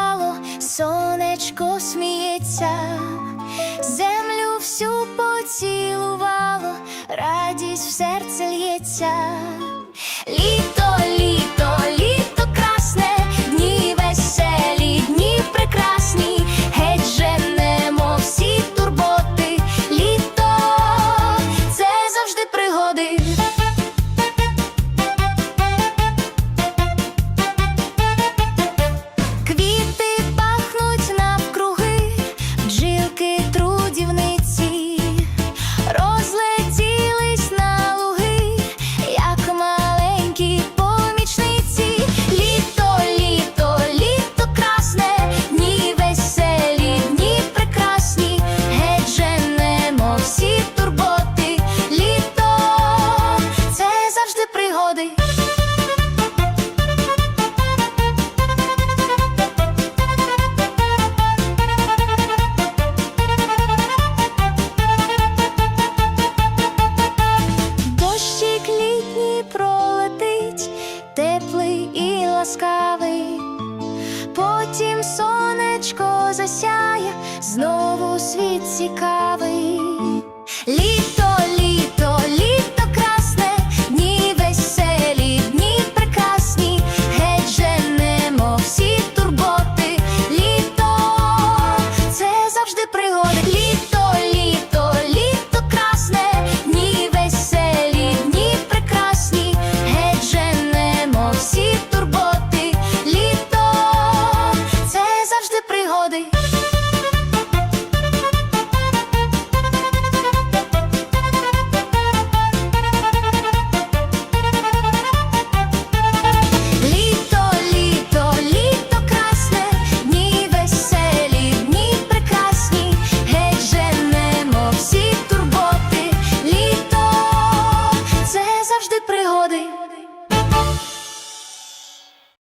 запалало, сонечко сміється, землю всю поцілувало, радість в серце лється. теплий і ласкавий, потім сонечко засяє, знову світ цікавий. Літо, літо, літо красне, дні веселі, дні прекрасні, геть женемо всі турботи, літо, це завжди пригоди. Літо пригоди.